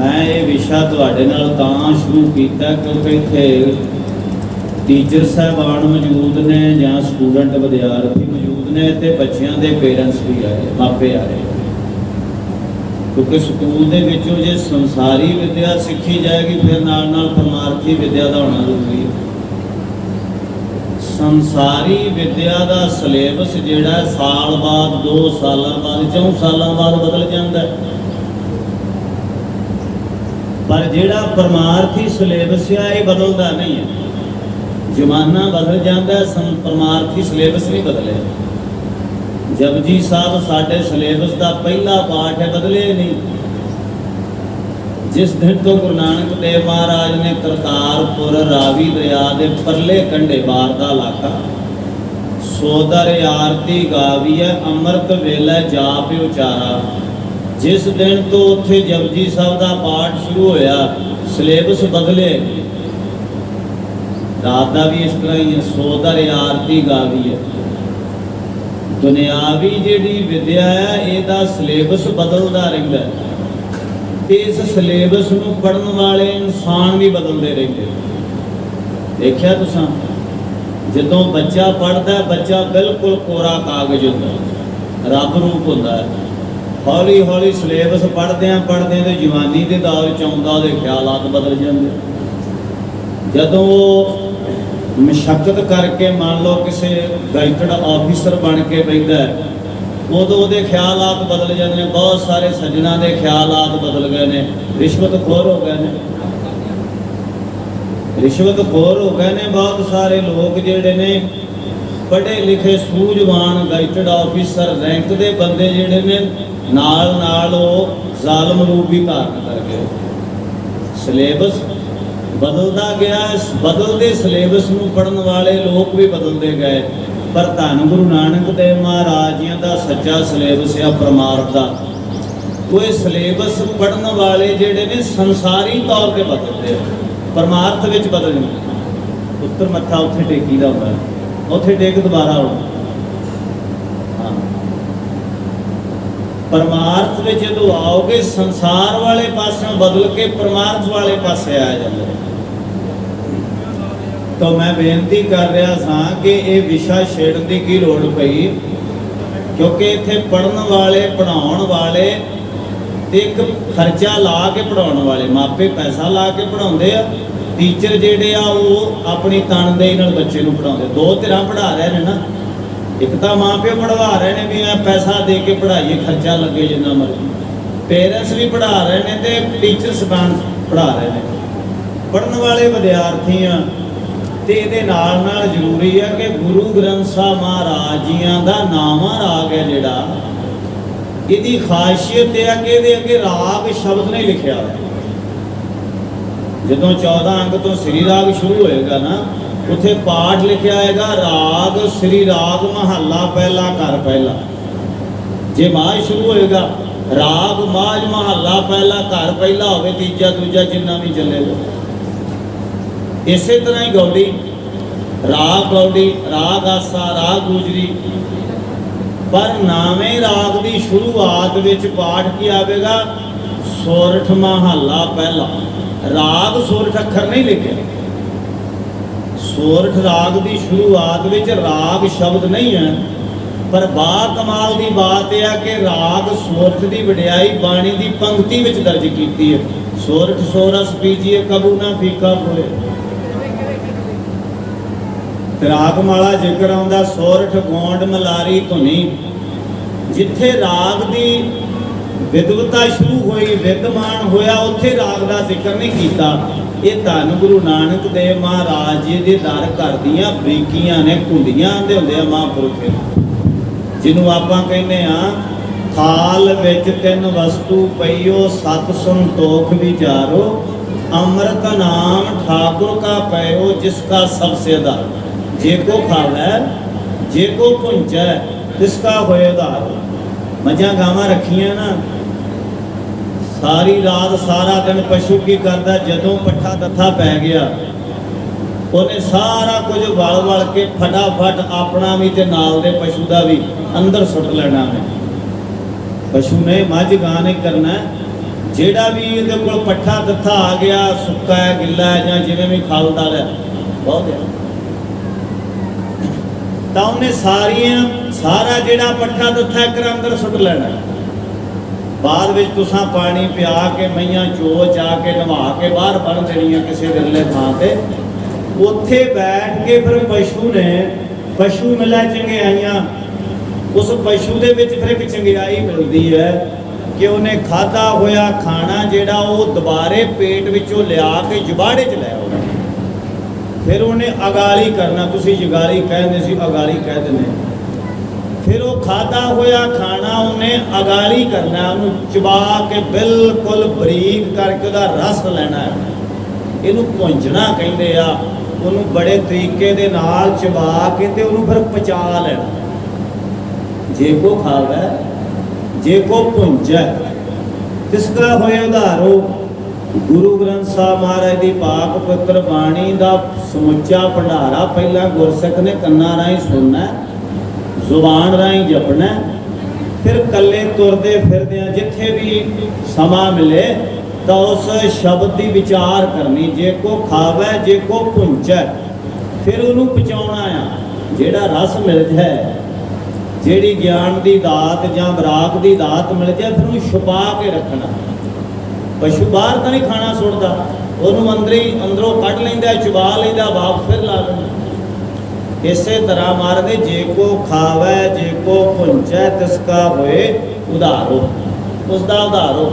ਮੈਂ ਇਹ ਵਿਸ਼ਾ ਤੁਹਾਡੇ ਨਾਲ ਤਾਂ ਸ਼ੁਰੂ ਕੀਤਾ ਕਿਉਂਕਿ ਇੱਥੇ ਟੀਚਰ ਸਾਹਿਬਾਨ ਮੌਜੂਦ ਨੇ ਜਾਂ ਸਟੂਡੈਂਟ ਵਿਦਿਆਰਥੀ ਮੌਜੂਦ ਨੇ ਤੇ ਬੱਚਿਆਂ ਦੇ ਪੇਰੈਂਟਸ ਵੀ ਆਏ ਮਾਪੇ ਆਏ ਕਿਉਂਕਿ ਸਕੂਲ ਦੇ ਵਿੱਚੋਂ ਜੇ ਸੰਸਾਰੀ ਵਿਦਿਆ ਸਿੱਖੀ ਜਾਏਗੀ, ਫਿਰ ਨਾਲ ਨਾਲ ਪਰਮਾਰਥੀ ਵਿਦਿਆ ਦਾ ਹੋਣਾ ਜ਼ਰੂਰੀ ਹੈ। ਸੰਸਾਰੀ ਵਿਦਿਆ ਦਾ ਸਿਲੇਬਸ ਜਿਹੜਾ ਸਾਲ ਬਾਅਦ 2 ਸਾਲਾਂ ਬਾਅਦ 4 ਸਾਲਾਂ ਬਾਅਦ ਬਦਲ ਜਾਂਦਾ ਹੈ। ਪਰ ਜਿਹੜਾ ਪਰਮਾਰਥੀ ਸਿਲੇਬਸ ਆ, ਇਹ ਬਦਲਦਾ ਨਹੀਂ ਹੈ। ਜ਼ਮਾਨਾ ਬਦਲ ਜਾਂਦਾ ਪਰਮਾਰਥੀ ਸਿਲੇਬਸ ਨਹੀਂ ਬਦਲਿਆ ਜਪਜੀ ਸਾਹਿਬ ਸਾਡੇ ਸਿਲੇਬਸ ਦਾ ਪਹਿਲਾ ਪਾਠ ਹੈ, ਬਦਲੇ ਨਹੀਂ। ਜਿਸ ਦਿਨ ਤੋਂ ਗੁਰੂ ਨਾਨਕ ਦੇਵ ਮਹਾਰਾਜ ਨੇ ਕਰਤਾਰਪੁਰ, ਰਾਵੀ ਦਰਿਆ ਦੇ ਪਰਲੇ ਕੰਢੇ ਬਾਰ ਦਾ ਇਲਾਕਾ ਸੋਦਰ ਆਰਤੀ ਗਾਵੀਐ ਅੰਮ੍ਰਿਤ ਵੇਲੇ ਜਾਪ ਉਚਾਰਾ ਜਿਸ ਦਿਨ ਤੋਂ ਉੱਥੇ ਜਪਜੀ ਸਾਹਿਬ ਦਾ ਪਾਠ ਸ਼ੁਰੂ ਹੋਇਆ, ਸਿਲੇਬਸ ਬਦਲੇ। ਨਹੀਂ। ਰਾਤ ਦਾ ਵੀ ਇਸ ਤਰ੍ਹਾਂ ਹੀ ਹੈ, ਸੋਦਰ ਆਰਤੀ ਗਾਵੀਐ ਦੁਨਿਆਵੀ ਜਿਹੜੀ ਵਿਦਿਆ ਹੈ, ਇਹਦਾ ਸਿਲੇਬਸ ਬਦਲਦਾ ਰਹਿੰਦਾ ਤੇ ਇਸ ਸਿਲੇਬਸ ਨੂੰ ਪੜਨ ਵਾਲੇ ਇਨਸਾਨ ਵੀ ਬਦਲਦੇ ਰਹਿੰਦੇ ਦੇਖਿਆ ਤੁਸੀਂ? ਜਦੋਂ ਬੱਚਾ ਪੜਦਾ ਬੱਚਾ ਬਿਲਕੁਲ ਕੋਰਾ ਕਾਗਜ਼ ਹੁੰਦਾ ਰੱਬ ਰੂਪ ਹੁੰਦਾ ਹੈ। ਹੌਲੀ ਹੌਲੀ ਸਿਲੇਬਸ ਪੜਦੇ ਆ ਪੜਦੇ ਤੇ ਜਵਾਨੀ ਦੇ ਦੌਰ ਚ ਆਉਂਦਾ ਉਹਦੇ ਖਿਆਲਾਤ ਬਦਲ ਜਾਂਦੇ। ਜਦੋਂ ਉਹ ਮਸ਼ੱਕਤ ਕਰਕੇ ਮੰਨ ਲਓ ਕਿਸੇ ਗਾਈਟਡ ਆਫੀਸਰ ਬਣ ਕੇ ਬੈਠਦਾ ਉਦੋਂ ਉਹਦੇ ਖਿਆਲਾਤ ਬਦਲ ਜਾਂਦੇ ਨੇ, ਬਹੁਤ ਸਾਰੇ ਸੱਜਣਾ ਦੇ ਖਿਆਲਾਤ ਬਦਲ ਗਏ ਨੇ, ਰਿਸ਼ਵਤ ਖੋਰ ਹੋ ਗਏ ਨੇ। ਰਿਸ਼ਵਤ ਖੋਰ ਹੋ ਗਏ ਨੇ, ਬਹੁਤ ਸਾਰੇ ਲੋਕ ਜਿਹੜੇ ਨੇ ਪੜ੍ਹੇ ਲਿਖੇ ਸੂਝਵਾਨ ਗਾਈਟਡ ਆਫੀਸਰ, ਰੈਂਕ ਦੇ ਬੰਦੇ ਜਿਹੜੇ ਨੇ ਨਾਲ ਨਾਲ ਉਹ ਜ਼ਾਲਮ ਰੂਪ ਵੀ ਧਾਰਨ ਕਰ ਗਏ। ਸਿਲੇਬਸ ਬਦਲਦਾ ਗਿਆ, ਇਸ ਬਦਲਦੇ ਸਿਲੇਬਸ ਨੂੰ ਪੜਨ ਵਾਲੇ ਲੋਕ ਵੀ ਬਦਲਦੇ ਗਏ। ਪਰ ਧੰਨ ਗੁਰੂ ਨਾਨਕ ਦੇਵ ਮਹਾਰਾਜ ਜੀਆਂ ਦਾ ਸੱਚਾ ਸਿਲੇਬਸ ਆ ਪਰਮਾਰਥ ਦਾ। ਉਹ ਇਹ ਸਿਲੇਬਸ ਪੜਨ ਵਾਲੇ ਜਿਹੜੇ ਨੇ ਸੰਸਾਰੀ ਤੌਰ ਤੇ ਬਦਲਦੇ ਆ। ਪਰਮਾਰਥ ਵਿੱਚ ਬਦਲ ਨਹੀਂ ਉੱਤਰ ਮੱਥਾ ਉੱਥੇ ਟੇਕੀ ਦਾ ਹੁੰਦਾ। ਉੱਥੇ ਟੇਕ ਦੁਬਾਰਾ ਆਉਣਾ। ਪਰਮਾਰਥ ਵਿੱਚ ਜਦੋਂ ਆਓਗੇ, ਸੰਸਾਰ ਵਾਲੇ ਪਾਸਿਓਂ ਬਦਲ ਕੇ ਪਰਮਾਰਥ ਵਾਲੇ ਪਾਸੇ ਆ ਜਾਂਦੇ। ਤਾਂ ਮੈਂ ਬੇਨਤੀ ਕਰ ਰਿਹਾ ਸਾਂ ਕਿ ਇਹ ਵਿਸ਼ਾ ਛੇੜਨ ਦੀ ਕੀ ਲੋੜ ਪਈ? ਕਿਉਂਕਿ ਇੱਥੇ ਪੜਨ ਵਾਲੇ ਪੜਾਉਣ ਵਾਲੇ ਤੇ ਇੱਕ ਖਰਚਾ ਲਾ ਕੇ ਪੜਾਉਣ ਵਾਲੇ, ਮਾਪੇ ਪੈਸਾ ਲਾ ਕੇ ਪੜਾਉਂਦੇ ਆ। ਟੀਚਰ ਜਿਹੜੇ ਆ, ਉਹ ਆਪਣੀ ਤਨਦੇਹੀ ਨਾਲ ਬੱਚੇ ਨੂੰ ਪੜਾਉਂਦੇ ਦੋ ਧਿਰਾਂ ਪੜਾ ਰਹੇ ਨੇ ਨਾ। ਇੱਕ ਤਾਂ ਮਾਂ ਪਿਓ ਪੜਵਾ ਰਹੇ ਨੇ ਵੀ ਮੈਂ ਪੈਸਾ ਦੇ ਕੇ ਪੜਾਈਏ ਖਰਚਾ ਲੱਗੇ ਜਿੰਨਾ ਮਰਜ਼ੀ। ਪੇਰੈਂਟਸ ਵੀ ਪੜ੍ਹਾ ਰਹੇ ਨੇ ਤੇ ਟੀਚਰਸ ਸਬਾਨ ਪੜ੍ਹਾ ਰਹੇ ਨੇ। ਪੜਨ ਵਾਲੇ ਵਿਦਿਆਰਥੀ ਆ ਤੇ ਇਹਦੇ ਨਾਲ ਨਾਲ ਜ਼ਰੂਰੀ ਆ ਕਿ ਗੁਰੂ ਗ੍ਰੰਥ ਸਾਹਿਬ ਮਹਾਰਾਜ ਜੀਆਂ ਦਾ ਨਾਮਾ ਰਾਗ ਹੈ ਜਿਹੜਾ। ਇਹਦੀ ਖਾਸੀਅਤ ਇਹ ਆ ਕਿ ਇਹਦੇ ਅੱਗੇ ਰਾਗ ਸ਼ਬਦ ਨਹੀਂ ਲਿਖਿਆ ਜਦੋਂ 14 ਅੰਕ ਤੋਂ ਸ੍ਰੀ ਰਾਗ ਸ਼ੁਰੂ ਹੋਏਗਾ ਨਾ ਉੱਥੇ ਪਾਠ ਲਿਖਿਆ ਆਏਗਾ ਰਾਗ, ਸ੍ਰੀ ਰਾਗ ਮਹੱਲਾ ਪਹਿਲਾ, ਘਰ ਪਹਿਲਾ। ਜੇ ਮਾਜ ਸ਼ੁਰੂ ਹੋਏਗਾ, ਰਾਗ ਮਾਜ ਮਹੱਲਾ ਪਹਿਲਾ, ਘਰ ਪਹਿਲਾ ਹੋਵੇ, ਤੀਜਾ, ਦੂਜਾ ਜਿੰਨਾ ਵੀ ਚੱਲੇਗਾ। ਇਸੇ ਤਰ੍ਹਾਂ ਹੀ ਗੌੜੀ, ਰਾਗ ਗੌੜੀ, ਰਾਗ ਆਸਾ, ਰਾਗ ਗੁਜਰੀ। ਪਰ ਨਾਵੇਂ ਰਾਗ ਦੀ ਸ਼ੁਰੂਆਤ ਵਿੱਚ ਪਾਠ ਕੀ ਆਵੇਗਾ? ਸੋਰਠ ਮਹੱਲਾ ਪਹਿਲਾ। ਰਾਗ ਸੋਰਠ ਅੱਖਰ ਨਹੀਂ ਲਿਖਿਆ ਸੋਰਠ ਰਾਗ ਦੀ ਸ਼ੁਰੂਆਤ ਵਿੱਚ ਰਾਗ ਸ਼ਬਦ ਨਹੀਂ ਹੈ, ਪਰ ਬਾ ਕਮਾਲ ਦੀ ਬਾਤ ਇਹ ਆ ਕਿ ਰਾਗ ਸੋਰਠ ਦੀ ਵਡਿਆਈ ਬਾਣੀ ਦੀ ਪੰਕਤੀ ਵਿੱਚ ਦਰਜ ਕੀਤੀ ਹੈ। ਸੋਰਠ ਸੋਰਸ ਪੀਜੀਏ ਕਬੂ ਨਾ ਫੀਕਾ ਹੋਏ ਰਾਗ ਮਾਲਾ ਜ਼ਿਕਰ ਆਉਂਦਾ ਸੋਰਠ ਗੋਂਡ ਮਲਾਰੀ ਧੁਨੀ। ਜਿੱਥੇ ਰਾਗ ਦੀ ਵਿਦਵਤਾ ਸ਼ੁਰੂ ਹੋਈ ਵਿਦਮਾਨ ਹੋਇਆ, ਉੱਥੇ ਰਾਗ ਦਾ ਜ਼ਿਕਰ ਨਹੀਂ ਕੀਤਾ। ਇਹ ਧੰਨ ਗੁਰੂ ਨਾਨਕ ਦੇਵ ਮਹਾਰਾਜ ਜੀ ਦੇ ਦਰ ਕਰਦੀਆਂ ਬਰੀਕੀਆਂ ਨੇ ਕੁੰਡੀਆਂ ਦੇ ਹੁੰਦੇ ਆ ਮਹਾਂਪੁਰਖ। ਜਿਹਨੂੰ ਆਪਾਂ ਕਹਿੰਦੇ ਆ, ਥਾਲ ਵਿੱਚ ਤਿੰਨ ਵਸਤੂ ਪਈਓ, ਸਤ ਸੰਤੋਖ ਵਿਚਾਰੋ, ਅੰਮ੍ਰਿਤ ਨਾਮ ਠਾਕੁਰ ਕਾ ਪਇਓ, ਜਿਸ ਕਾ ਸਭ ਸੇ ਆਧਾਰ। ਜੇ ਕੋ ਖਾਵੈ, ਜੇ ਕੋ ਪੁੰਚੈ ਤਿਸ ਕਾ ਹੋਏ ਆਧਾਰ। ਮੱਝਾਂ ਗਾਵਾਂ ਰੱਖੀਆਂ ਨਾ ਸਾਰੀ ਰਾਤ ਸਾਰਾ ਦਿਨ ਪਸ਼ੂ ਕੀ ਕਰਦਾ, ਜਦੋਂ ਪੱਠਾ ਦੱਥਾ ਪੈ ਗਿਆ, ਉਹਨੇ ਸਾਰਾ ਕੁਝ ਵਲ ਵਲ ਕੇ ਫਟਾਫਟ ਆਪਣਾ ਵੀ ਤੇ ਨਾਲ ਦੇ ਪਸ਼ੂ ਦਾ ਵੀ ਅੰਦਰ ਸੁੱਟ ਲੈਣਾ ਹੈ। ਪਸ਼ੂ ਨੇ ਮੱਝ ਗਾਂ ਨੇ ਕਰਨਾ ਜਿਹੜਾ ਵੀ ਇਹਦੇ ਕੋਲ ਪੱਠਾ ਦਿੱਥਾ ਆ ਗਿਆ, ਸੁੱਕਾ ਹੈ, ਗਿੱਲਾ ਹੈ ਜਾਂ ਜਿਵੇਂ ਵੀ ਖਾਲਦਾਰ ਹੈ, ਬਹੁਤ ਹੈ। ਤਾਂ ਉਹਨੇ ਸਾਰੀਆਂ, ਸਾਰਾ ਜਿਹੜਾ ਪੱਠਾ ਦਿੱਥਾ ਇੱਕ ਅੰਦਰ ਸੁੱਟ ਲੈਣਾ ਬਾਅਦ ਵਿੱਚ ਤੁਸਾਂ ਪਾਣੀ ਪਿਆ ਕੇ, ਮਈਆਂ ਚੋ ਜਾ ਕੇ, ਨਵਾ ਕੇ, ਬਾਹਰ ਬੰਨ ਦੇਣੀਆਂ ਕਿਸੇ ਵਿਰਲੇ ਥਾਂ ਤੇ। ਉੱਥੇ ਬੈਠ ਕੇ ਫਿਰ ਪਸ਼ੂ ਨੇ, ਪਸ਼ੂ ਮਿਲਿਆ ਚੰਗਿਆਈਆਂ ਉਸ ਪਸ਼ੂ ਦੇ ਵਿੱਚ ਫਿਰ ਇੱਕ ਚੰਗਿਆਈ ਮਿਲਦੀ ਹੈ ਕਿ ਉਹਨੇ ਖਾਦਾ ਹੋਇਆ ਖਾਣਾ ਜਿਹੜਾ ਉਹ ਦੁਬਾਰੇ ਪੇਟ ਵਿੱਚੋਂ ਲਿਆ ਕੇ ਜਬਾੜੇ 'ਚ ਲੈ ਆਉਣਾ ਫਿਰ ਉਹਨੇ ਅਗਾਲੀ ਕਰਨਾ, ਤੁਸੀਂ ਜਗਾਲੀ ਕਹਿੰਦੇ ਸੀ, ਅਗਾਲੀ ਕਹਿ ਦਿੰਦੇ। ਫਿਰ ਉਹ ਖਾਦਾ ਹੋਇਆ ਖਾਣਾ ਉਹਨੇ ਅਗਾਲੀ ਕਰਨਾ ਉਹਨੂੰ ਚਬਾ ਕੇ ਬਿਲਕੁਲ ਬਰੀਕ ਕਰਕੇ ਉਹਦਾ ਰਸ ਲੈਣਾ ਹੈ। ਇਹਨੂੰ ਭੁੰਜਣਾ ਕਹਿੰਦੇ ਆ ਉਹਨੂੰ ਬੜੇ ਤਰੀਕੇ ਦੇ ਨਾਲ ਚਬਾ ਕੇ ਤੇ ਉਹਨੂੰ ਫਿਰ ਪਚਾ ਲੈਣਾ। ਜੇ ਕੋ ਖਾਵੇ ਜੇ ਕੋ ਭੁੰਜੈ ਤਿਸ ਕਾ ਹੋਏ ਉਧਾਰੋ। ਗੁਰੂ ਗ੍ਰੰਥ ਸਾਹਿਬ ਮਹਾਰਾਜ ਦੀ ਪਾਕ ਪਵਿੱਤਰ ਬਾਣੀ ਦਾ ਸਮੁੱਚਾ ਭੰਡਾਰਾ ਪਹਿਲਾਂ ਗੁਰਸਿੱਖ ਨੇ ਕੰਨਾਂ ਰਾਹੀਂ ਸੁਣਨਾ ਹੈ, ਜ਼ੁਬਾਨ ਰਾਹੀਂ ਜਪਣਾ ਫਿਰ ਕੱਲੇ ਤੁਰਦੇ ਫਿਰਦੇ ਆ ਜਿੱਥੇ ਵੀ ਸਮਾਂ ਮਿਲੇ ਤਾਂ ਉਸ ਸ਼ਬਦ ਦੀ ਵਿਚਾਰ ਕਰਨੀ, ਜੇ ਕੋ ਖਾਵੇ, ਜੇ ਕੋ ਪੁੰਚੈ ਫਿਰ ਉਹਨੂੰ ਪਚਾਉਣਾ ਆ। ਜਿਹੜਾ ਰਸ ਮਿਲ ਜਾਏ, ਜਿਹੜੀ ਗਿਆਨ ਦੀ ਦਾਤ ਜਾਂ ਬਰਾਕ ਦੀ ਦਾਤ ਮਿਲ ਜਾਏ, ਫਿਰ ਉਹਨੂੰ ਛੁਪਾ ਕੇ ਰੱਖਣਾ। ਪਸ਼ੂ ਬਾਹਰ ਤਾਂ ਨਹੀਂ ਖਾਣਾ ਸੁੱਟਦਾ। ਉਹਨੂੰ ਅੰਦਰ ਹੀ ਅੰਦਰੋਂ ਕੱਢ ਲੈਂਦਾ, ਚੁਬਾ ਲੈਂਦਾ, ਵਾਪਸ ਫਿਰ ਲਾ ਲੈਂਦਾ ਇਸੇ ਤਰ੍ਹਾਂ ਮਾਰਦੇ, ਜੇ ਕੋ ਖਾਵੇ, ਜੇ ਕੋ ਪੁੰਚੈ ਤਿਸ ਕਾ ਹੋਏ ਉਧਾਰੋ ਉਸ ਦਾ ਉਧਾਰੋ